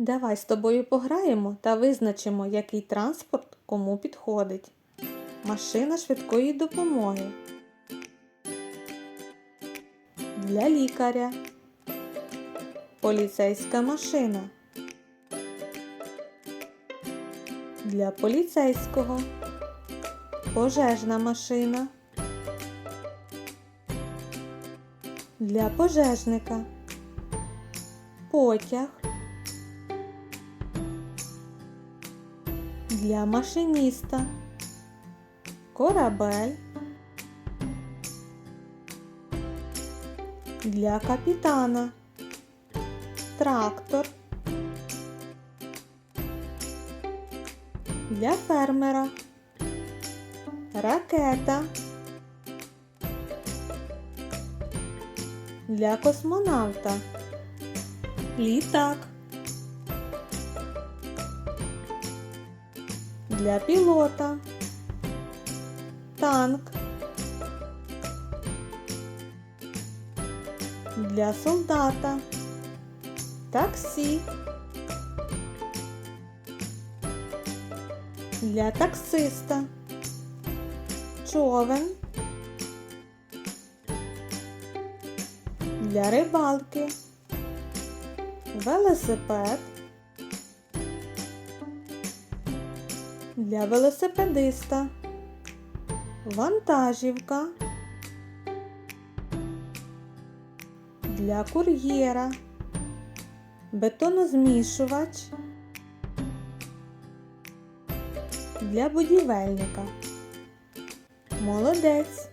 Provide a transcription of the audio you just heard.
Давай з тобою пограємо та визначимо, який транспорт кому підходить. Машина швидкої допомоги. Для лікаря. Поліцейська машина. Для поліцейського. Пожежна машина. Для пожежника. Потяг. Для машиніста. Корабель. Для капітана. Трактор. Для фермера. Ракета. Для космонавта. Літак. Для пілота. Танк. Для солдата. Таксі. Для таксиста. Човен. Для рибалки. Велосипед. Для велосипедиста. Вантажівка. Для кур'єра. Бетонозмішувач. Для будівельника. Молодець.